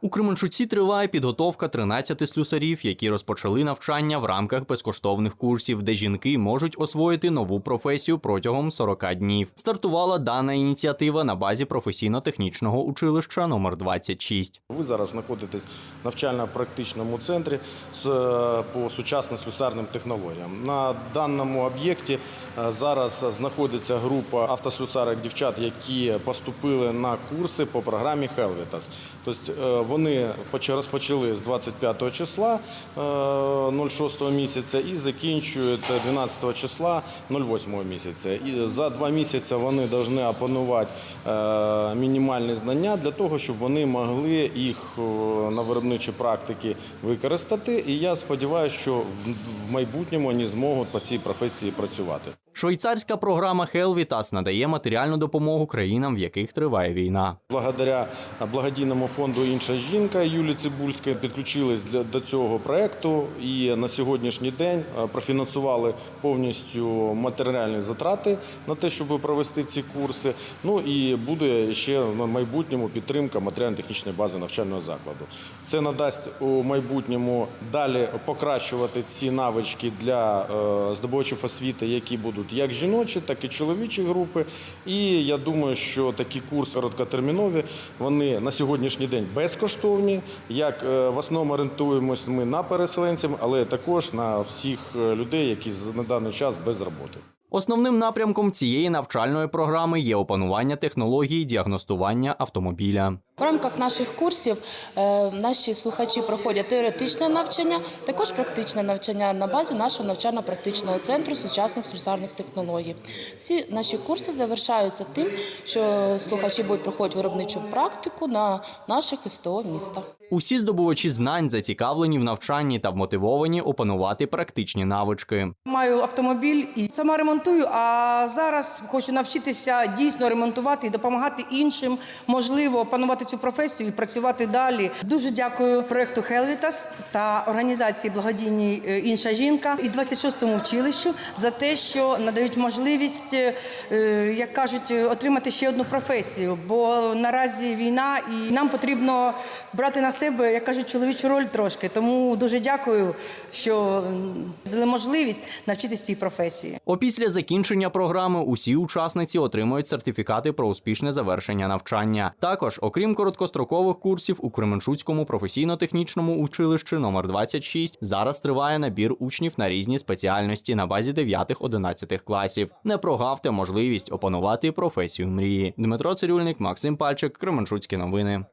У Кременчуці триває підготовка 13 слюсарів, які розпочали навчання в рамках безкоштовних курсів, де жінки можуть освоїти нову професію протягом 40 днів. Стартувала дана ініціатива на базі професійно-технічного училища номер 26. Ви зараз знаходитесь в навчально-практичному центрі е, по сучасним слюсарним технологіям. На даному об'єкті е, зараз знаходиться група автослюсарок дівчат, які поступили на курси по програмі Helvetas. Тобто е, вони поч- розпочали з 25 числа е, 06 місяця і закінчують 12 числа 08 місяця. І за два місяці вони повинні опанувати е, мінімальні знання для того, щоб вони могли їх е, на виробничій практиці використати. І я сподіваюся, що в майбутньому вони зможуть по цій професії працювати. Швейцарська програма Helvitas надає матеріальну допомогу країнам, в яких триває війна. Благодаря благодійному фонду Інша жінка Юлії Цибульської підключились до цього проекту і на сьогоднішній день е, профінансували повністю матеріальні затрати на те, щоб провести ці курси. Ну і буде ще в майбутньому підтримка матеріально-технічної бази навчального закладу. Це надасть у майбутньому далі покращувати ці навички для е, здобувачів освіти, які будуть як жіночі, так і чоловічі групи. І я думаю, що такі курси короткотермінові вони на сьогоднішній день безкоштовні. Як е, в основному орієнтуємось ми на переселенців, але також на всіх е, людей, які на даний час без роботи. Основним напрямком цієї навчальної програми є опанування технологій діагностування автомобіля. В рамках наших курсів е, наші слухачі проходять теоретичне навчання, також практичне навчання на базі нашого навчально-практичного центру сучасних слюсарних технологій. Всі наші курси завершаються тим, що слухачі будуть проходити виробничу практику на наших СТО міста. Усі здобувачі знань зацікавлені в навчанні та вмотивовані опанувати практичні навички. Маю автомобіль і сама ремонтую. А зараз хочу навчитися дійсно ремонтувати і допомагати іншим, можливо, опанувати цю професію і працювати далі. Дуже дякую проекту Helvitas та організації благодійній е, інша жінка і 26-му училищу за те, що надають можливість, е, як кажуть, отримати ще одну професію. Бо наразі війна, і нам потрібно брати на себе, як кажуть, чоловічу роль трошки. Тому дуже дякую, що дали можливість навчитися цій професії. Опісля закінчення програми усі учасниці отримують сертифікати про успішне завершення навчання. Також, окрім короткострокових курсів, у Кременчуцькому професійно-технічному училищі номер 26 зараз триває набір учнів на різні спеціальності на базі 9-11 класів. Не прогавте можливість опанувати професію мрії. Дмитро Цирюльник, Максим Пальчик, Кременчуцькі новини.